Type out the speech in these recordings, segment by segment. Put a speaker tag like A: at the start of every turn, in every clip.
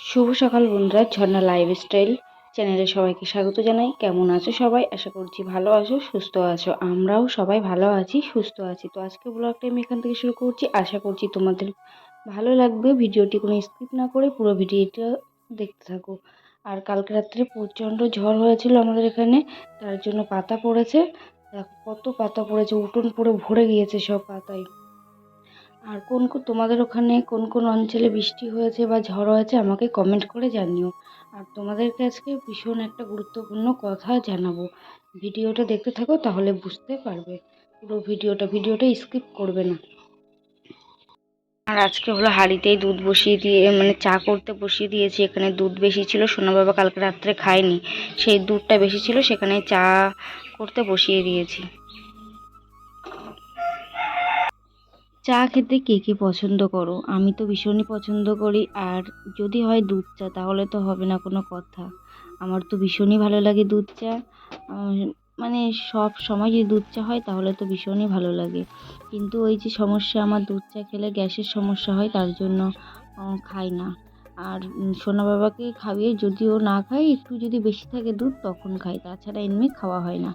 A: শুভ সকাল বন্ধুরা, ঝর্ণা লাইফস্টাইল চ্যানেলে সবাইকে স্বাগত জানাই। কেমন আছো সবাই? আশা করছি ভালো আছো, সুস্থ আছো। আমরাও সবাই ভালো আছি, সুস্থ আছি। তো আজকে ব্লগটা আমি এখান থেকে শুরু করছি। আশা করছি তোমাদের ভালো লাগবে। ভিডিওটি কোনো স্কিপ না করে পুরো ভিডিওটা দেখতে থাকো। আর কালকে রাত্রে প্রচণ্ড ঝড় হয়েছিল আমাদের এখানে, তার জন্য পাতা পড়েছে। দেখো কত পাতা পড়েছে, উঠোন পুরো ভরে গিয়েছে সব পাতায়। আর কোন কোন তোমাদের ওখানে কোন কোন অঞ্চলে বৃষ্টি হয়েছে বা ঝড় হয়েছে আমাকে কমেন্ট করে জানিও। আর তোমাদেরকে আজকে ভীষণ একটা গুরুত্বপূর্ণ কথা জানাব। ভিডিওটা দেখতে থাকো তাহলে বুঝতে পারবে। পুরো ভিডিওটা ভিডিওটা স্কিপ করবে না। আর আজকে হলো হাঁড়িতেই দুধ বসিয়ে দিয়ে মানে চা করতে বসিয়ে দিয়েছি। এখানে দুধ বেশি ছিল, সোনা বাবা কালকে রাত্রে খায়নি। সেই দুধটা বেশি ছিল, সেখানে চা করতে বসিয়ে দিয়েছি। চা খেতে কে কে পছন্দ করো? আমি তো ভীষণই পছন্দ করি। আর যদি হয় দুধ চা, তাহলে তো হবে না কোনো কথা। আমার তো ভীষণই ভালো লাগে দুধ চা। মানে সব সময় যদি দুধ চা হয়, তাহলে তো ভীষণই ভালো লাগে। কিন্তু ওই যে সমস্যা, আমার দুধ চা খেলে গ্যাসের সমস্যা হয়, তার জন্য খাই না। আর সোনা বাবাকে খাইয়ে যদিও না খাই, একটু যদি বেশি থাকে দুধ তখন খাই, তাছাড়া এমনি খাওয়া হয় না।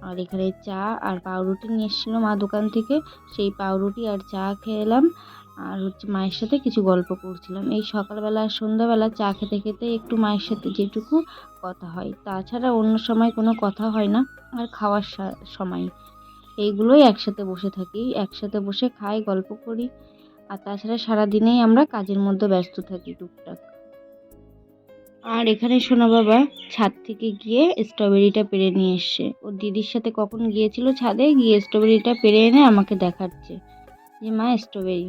A: আর এখানে চা আর পাউরুটি নিয়ে এসেছিল মা দোকান থেকে, সেই পাউরুটি আর চা খেলাম। আর হচ্ছে মায়ের সাথে কিছু গল্প করছিলাম। এই সকালবেলা আর সন্ধ্যাবেলা চা খেতে খেতে একটু মায়ের সাথে যেটুকু কথা হয়, তাছাড়া অন্য সময় কোনো কথা হয় না, আর খাওয়ার সময়। এইগুলোই একসাথে বসে থাকি, একসাথে বসে খাই, গল্প করি। আর তাছাড়া সারাদিনেই আমরা কাজের মধ্যে ব্যস্ত থাকি টুকটাক। আর এখানে সোনা বাবা ছাদ থেকে গিয়ে স্ট্রবেরিটা পেরে নিয়ে এসছে। ওর দিদির সাথে কখন গিয়েছিল ছাদে গিয়ে স্ট্রবেরিটা পেরে এনে আমাকে দেখাচ্ছে যে মা স্ট্রবেরি।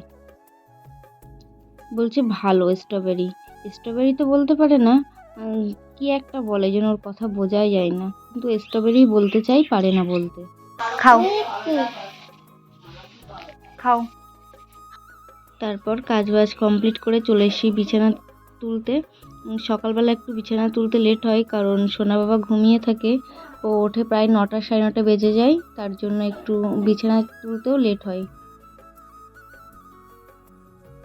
A: বলছে ভালো স্ট্রবেরি। স্ট্রবেরি তো বলতে পারে না কি একটা বলে যেন ওর কথা বোঝাই যায় না। কিন্তু স্ট্রবেরি বলতে চাই পারে না বলতে। খাও। খাও। তারপর কাজ বাজ কমপ্লিট করে চলে এসেছি বিছানা তুলতে। সকালবেলা একটু বিছানা তুলতে লেট হয় কারণ সোনা বাবা ঘুমিয়ে থাকে। ও ওঠে প্রায় নটা, সাড়ে নটা বেজে যায়, তার জন্য একটু বিছানা তুলতেও লেট হয়।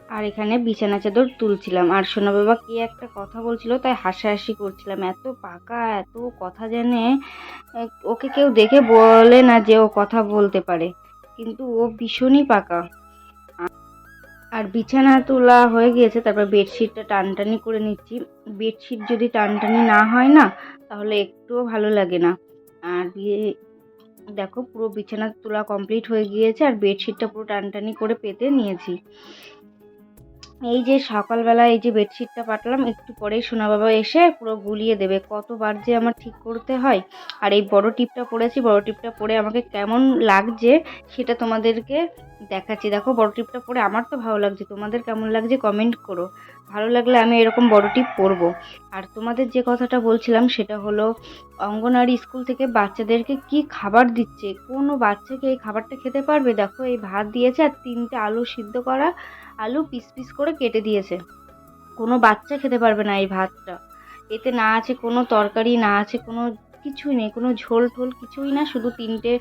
A: আর এখানে বিছানা চাদর তুলছিলাম। আর সোনা বাবা কি একটা কথা বলছিল, তাই হাসাহাসি করছিলাম। এত পাকা, এত কথা জানে ওকে কেউ দেখে বলে না যে ও কথা বলতে পারে। কিন্তু ও ভীষণই পাকা। আর বিছানা তোলা হয়ে গিয়েছে, তারপর বেডশিটটা টানটানি করে নিচ্ছি। বেডশিট যদি টানটানি না হয় না, তাহলে একটুও ভালো লাগে না। আর দিয়ে দেখো পুরো বিছানা তোলা কমপ্লিট হয়ে গিয়েছে, আর বেডশিটটা পুরো টানটানি করে পেতে নিয়েছি। এই যে সকালবেলা এই যে বেডশিটটা পাতলাম, একটু পরেই সোনা বাবা এসে পুরো গুলিয়ে দেবে। কতবার যে আমার ঠিক করতে হয়। আর এই বড় টিপটা পরেছি বড় টিপটা পরে আমাকে কেমন লাগছে সেটা তোমাদেরকে দেখাচ্ছি। দেখো, বড় টিপটা পরে আমার তো ভালো লাগছে। তোমাদের কেমন লাগছে কমেন্ট করো। ভালো লাগলে আমি এরকম বড় টিপ পরবো আর তোমাদের যে কথাটা বলছিলাম সেটা হলো অঙ্গনওয়াড়ি স্কুল থেকে বাচ্চাদেরকে কি খাবার দিচ্ছে? কোনো বাচ্চাকে এই খাবারটা খেতে পারবে? দেখো, এই ভাত দিয়েছে আর তিনটে আলু সিদ্ধ করা আলু পিস পিস করে কেটে দিয়েছে। কোনো বাচ্চা খেতে পারবে না এই ভাতটা। এতে না আছে কোনো তরকারি, না আছে কোনো কিছুই নেই। কোনো ঝোল টোল কিছুই না, শুধু তিনটে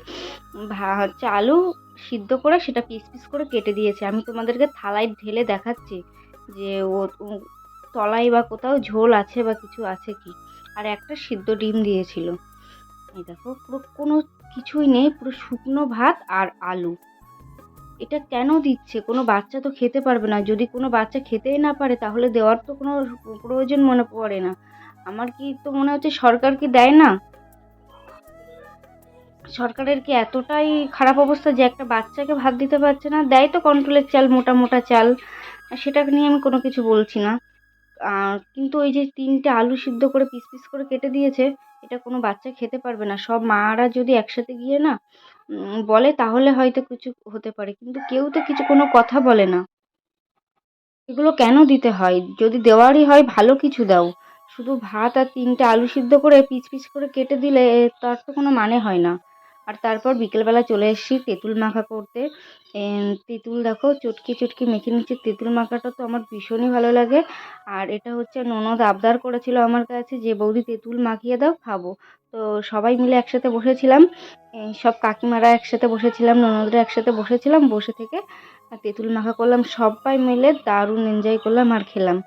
A: হচ্ছে আলু সিদ্ধ করে সেটা পিস পিস করে কেটে দিয়েছে। আমি তোমাদেরকে থালায় ঢেলে দেখাচ্ছি যে ও ও তলায় বা কোথাও ঝোল আছে বা কিছু আছে কি। আর একটা সিদ্ধ ডিম দিয়েছিল। এই দেখো, পুরো কোনো কিছুই নেই, পুরো শুকনো ভাত আর আলু। এটা কেন দিচ্ছে? কোনো বাচ্চা তো খেতে পারবে না। যদি কোনো বাচ্চা খেতেই না পারে, তাহলে দেওয়ার তো কোনো প্রয়োজন মনে পড়ে না। আমার কি তো মনে হচ্ছে সরকার কি দেয় না? সরকারের কি এতটাই খারাপ অবস্থা যে একটা বাচ্চাকে ভাত দিতে পারছে না? দেয় তো কন্ট্রোলের চাল, মোটা মোটা চাল। সেটা নিয়ে আমি কোনো কিছু বলছি না। কিন্তু ওই যে তিনটে আলু সিদ্ধ করে পিস পিস করে কেটে দিয়েছে, এটা কোনো বাচ্চা খেতে পারবে না। সব মারা যদি একসাথে গিয়ে না বলে তাহলে হয়তো কিছু হতে পারে, কিন্তু কেউ তো কিছু কোনো কথা বলে না। এগুলো কেন দিতে হয়? যদি দেওয়ারই হয়, ভালো কিছু দাও। শুধু ভাত আর তিনটে আলু সিদ্ধ করে পিস পিস করে কেটে দিলে তার তো কোনো মানে হয় না। আর তারপর বিকেলবেলা চলে এসেছি তেঁতুল মাখা করতে। তেঁতুল দেখো, চটকি চটকি মেখে নিচ্ছি। তেঁতুল মাখাটা তো আমার ভীষণই ভালো লাগে। আর এটা হচ্ছে ননদ আবদার করেছিল আমার কাছে যে, বৌদি, তেঁতুল মাখিয়ে দাও, খাব। তো সবাই মিলে একসাথে বসেছিলাম। সব কাকিমারা একসাথে বসেছিলাম, ননদরা একসাথে বসেছিলাম। বসে থেকে তেঁতুল মাখা করলাম। সবাই মিলে দারুণ এনজয় করলাম আর খেলাম।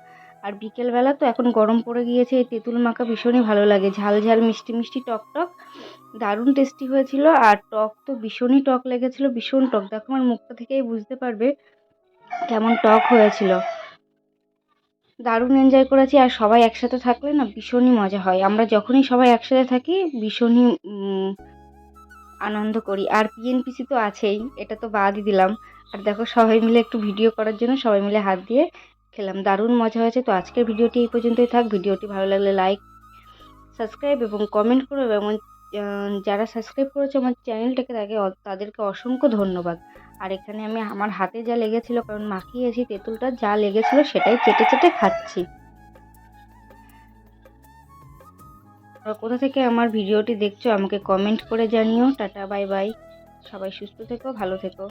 A: আর বিকেলবেলা তো এখন গরম পড়ে গিয়েছে, এই তেঁতুল মাখা ভীষণই ভালো লাগে। ঝাল ঝাল, মিষ্টি মিষ্টি, টক টক। দারুণ টেস্টি হয়েছিল আর টক তো ভীষণই টক লেগেছিল, ভীষণ টক। দেখো আমার মুখটা থেকেই বুঝতে পারবে কেমন টক হয়েছিল। দারুণ এনজয় করেছি আর সবাই একসাথে থাকলে না ভীষণই মজা হয়। আমরা যখনই সবাই একসাথে থাকি, ভীষণই আনন্দ করি। আর পিএনপিসি তো আছেই, এটা তো বাদই দিলাম। আর দেখো সবাই মিলে একটু ভিডিও করার জন্য সবাই মিলে হাত দিয়ে খেলাম। দারুণ মজা হয়েছে। তো আজকের ভিডিওটি এই পর্যন্তই থাক। ভিডিওটি ভালো লাগলে লাইক সাবস্ক্রাইব এবং কমেন্ট করো এবং যারা সাবস্ক্রাইব করেছে আমার চ্যানেলটাকে, তাকে তাদেরকে অসংখ্য ধন্যবাদ। আর এখানে আমি আমার হাতে যা লেগেছিল, কারণ মাখিয়েছি তেঁতুলটা যা লেগেছিল সেটাই চেটে চেটে খাচ্ছি। আর কোথা থেকে আমার ভিডিওটি দেখছ, আমাকে কমেন্ট করে জানিও। টাটা বাই বাই সবাই সুস্থ থেকো, ভালো থেকো।